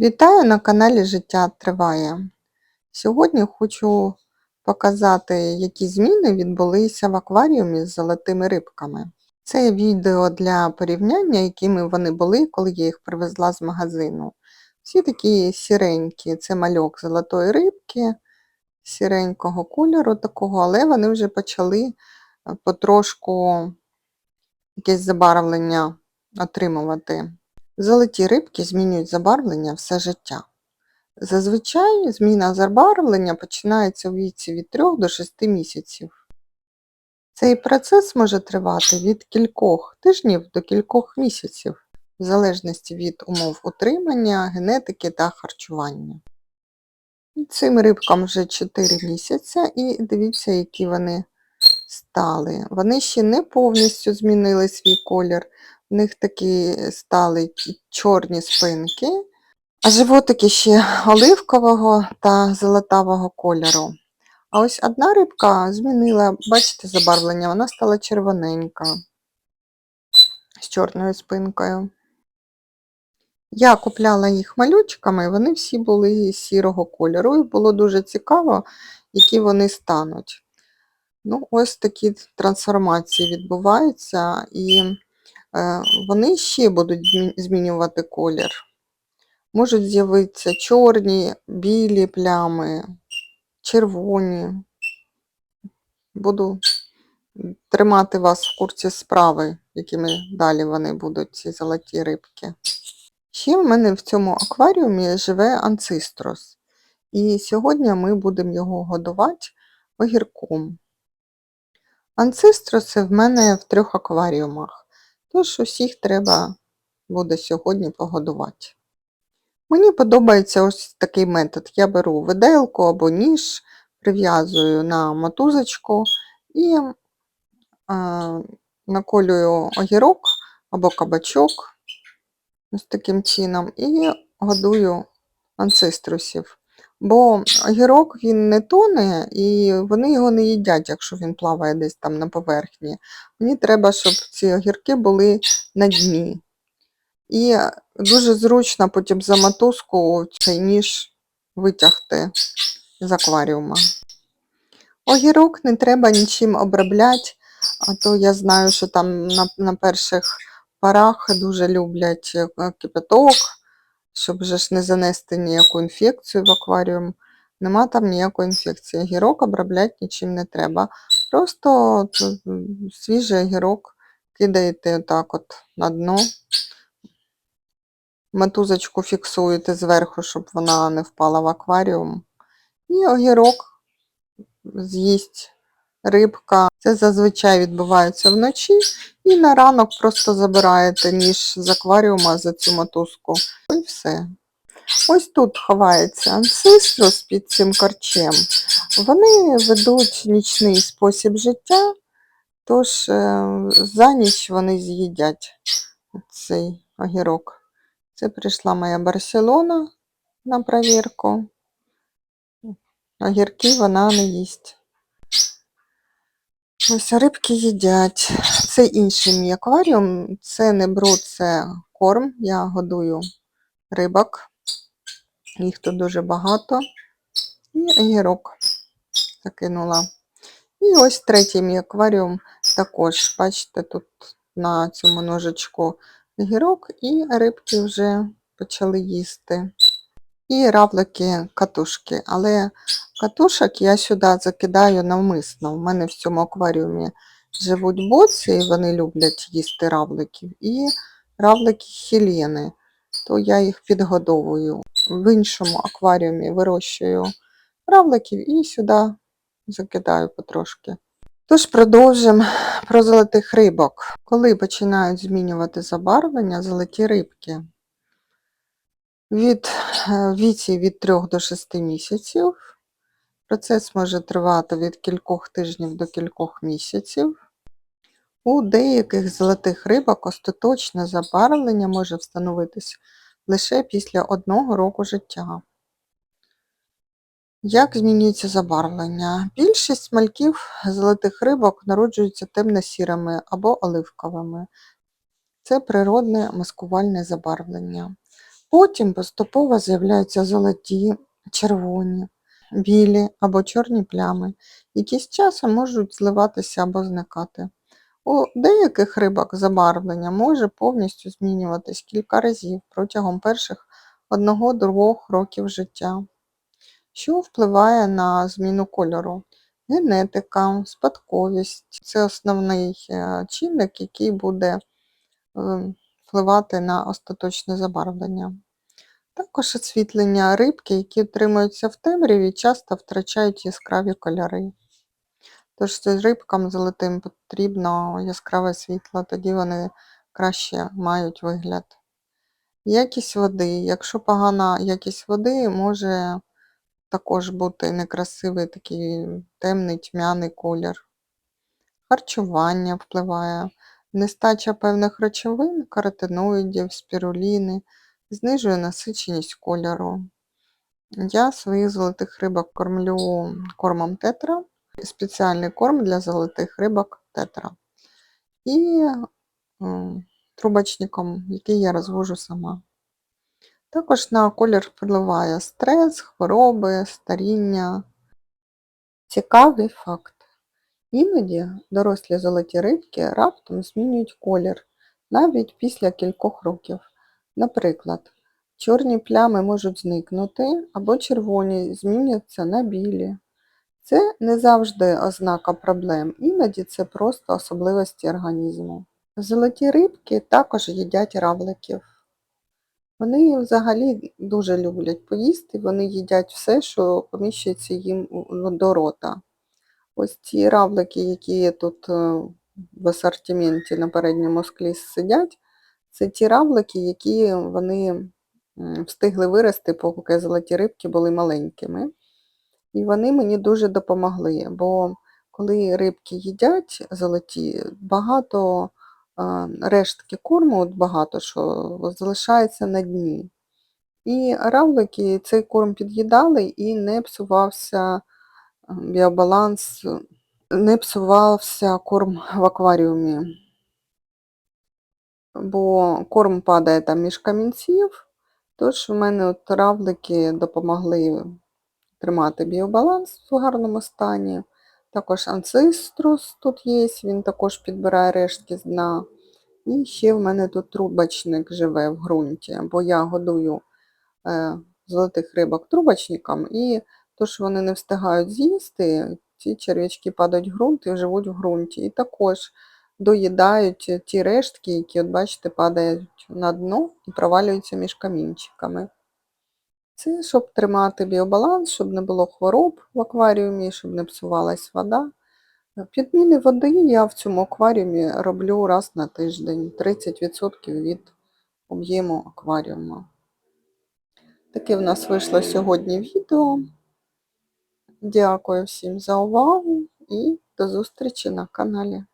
Вітаю на каналі Життя Триває. Сьогодні хочу показати, які зміни відбулися в акваріумі з золотими рибками. Це відео для порівняння, якими вони були, коли я їх привезла з магазину. Всі такі сіренькі, це мальок золотої рибки, сіренького кольору такого, але вони вже почали е, потрошку якесь забарвлення отримувати. Золоті рибки змінюють забарвлення все життя. Зазвичай зміна забарвлення починається у віці від 3 до 6 місяців. Цей процес може тривати від кількох тижнів до кількох місяців, в залежності від умов утримання, генетики та харчування. Цим рибкам вже 4 місяці і дивіться, які вони стали. Вони ще не повністю змінили свій колір, в них такі стали чорні спинки, а животики ще оливкового та золотавого кольору. А ось одна рибка змінила, бачите, забарвлення, вона стала червоненька з чорною спинкою. Я купляла їх малючками, вони всі були сірого кольору, і було дуже цікаво, які вони стануть. Ну, ось такі трансформації відбуваються, і вони ще будуть змінювати колір. Можуть з'явитися чорні, білі плями, червоні. Буду тримати вас в курсі справи, якими далі вони будуть, ці золоті рибки. Ще в мене в цьому акваріумі живе анцистрос. І сьогодні ми будемо його годувати огірком. Анцистроси в мене в трьох акваріумах, тож усіх треба буде сьогодні погодувати. Мені подобається ось такий метод. Я беру виделку або ніж, прив'язую на мотузочку і а, наколюю огірок або кабачок ось таким чином і годую анциструсів. Бо огірок він не тоне, і вони його не їдять, якщо він плаває десь там на поверхні. Мені треба, щоб ці огірки були на дні. І дуже зручно потім за мотузку цей ніж витягти з акваріума. Огірок не треба нічим обробляти, а то я знаю, що там на, на перших парах дуже люблять е, кипяток щоб вже ж не занести ніяку інфекцію в акваріум. Нема там ніякої інфекції. Гірок обробляти нічим не треба. Просто свіжий гірок кидаєте отак от на дно. Матузочку фіксуєте зверху, щоб вона не впала в акваріум. І огірок з'їсть рибка. Це зазвичай відбувається вночі. І на ранок просто забираєте ніж з акваріума за цю мотузку. І все. Ось тут ховається анциструс під цим корчем. Вони ведуть нічний спосіб життя, тож е, за ніч вони з'їдять цей огірок. Це прийшла моя Барселона на провірку. Огірки вона не їсть. Ось рибки їдять. Це інший мій акваріум, це не бруд, це корм. Я годую рибок. Їх тут дуже багато. І огірок закинула. І ось третій мій акваріум також. Бачите, тут на цьому ножичку огірок, і рибки вже почали їсти. І равлики катушки. Але катушок я сюди закидаю навмисно. У мене в цьому акваріумі живуть боці, і вони люблять їсти равликів. І равлики хілєни, то я їх підгодовую. В іншому акваріумі вирощую равликів і сюди закидаю потрошки. Тож продовжимо про золотих рибок. Коли починають змінювати забарвлення золоті рибки від е, віці від 3 до 6 місяців. Процес може тривати від кількох тижнів до кількох місяців. У деяких золотих рибок остаточне забарвлення може встановитися лише після одного року життя. Як змінюється забарвлення? Більшість мальків золотих рибок народжуються темно-сірими або оливковими. Це природне маскувальне забарвлення. Потім поступово з'являються золоті, червоні, білі або чорні плями, які з часом можуть зливатися або зникати. У деяких рибок забарвлення може повністю змінюватись кілька разів протягом перших 1-2 років життя. Що впливає на зміну кольору? Генетика, спадковість це основний е, чинник, який буде е, впливати на остаточне забарвлення. Також освітлення рибки, які утримуються в темряві, часто втрачають яскраві кольори. Тож рибкам золотим потрібно яскраве світло, тоді вони краще мають вигляд. Якість води. Якщо погана якість води, може також бути некрасивий такий темний тьмяний колір. Харчування впливає, нестача певних речовин, каротиноїдів, спіруліни, знижує насиченість кольору. Я своїх золотих рибок кормлю кормом тетра, спеціальний корм для золотих рибок тетра. І трубочником, який я розвожу сама. Також на колір впливає стрес, хвороби, старіння. Цікавий факт. Іноді дорослі золоті рибки раптом змінюють колір навіть після кількох років. Наприклад, чорні плями можуть зникнути або червоні зміняться на білі. Це не завжди ознака проблем, іноді це просто особливості організму. Золоті рибки також їдять равликів. Вони взагалі дуже люблять поїсти, вони їдять все, що поміщується їм до рота. Ось ці равлики, які тут е, в асортименті на передньому склі сидять, це ті равлики, які вони встигли вирости, поки золоті рибки були маленькими. І вони мені дуже допомогли, бо коли рибки їдять золоті, багато рештки корму, от багато що залишається на дні. І равлики цей корм під'їдали і не псувався біобаланс, не псувався корм в акваріумі, бо корм падає там між камінців, тож в мене от равлики допомогли тримати біобаланс в гарному стані. Також анциструс тут є, він також підбирає рештки з дна. І ще в мене тут трубочник живе в ґрунті, бо я годую е, золотих рибок трубочником, і то, що вони не встигають з'їсти, ці черв'ячки падають в ґрунт і живуть в ґрунті. І також доїдають ті рештки, які, от бачите, падають на дно і провалюються між камінчиками. Це щоб тримати біобаланс, щоб не було хвороб в акваріумі, щоб не псувалась вода. Підміни води я в цьому акваріумі роблю раз на тиждень, 30% від об'єму акваріуму. Таке в нас вийшло сьогодні відео. Дякую всім за увагу і до зустрічі на каналі.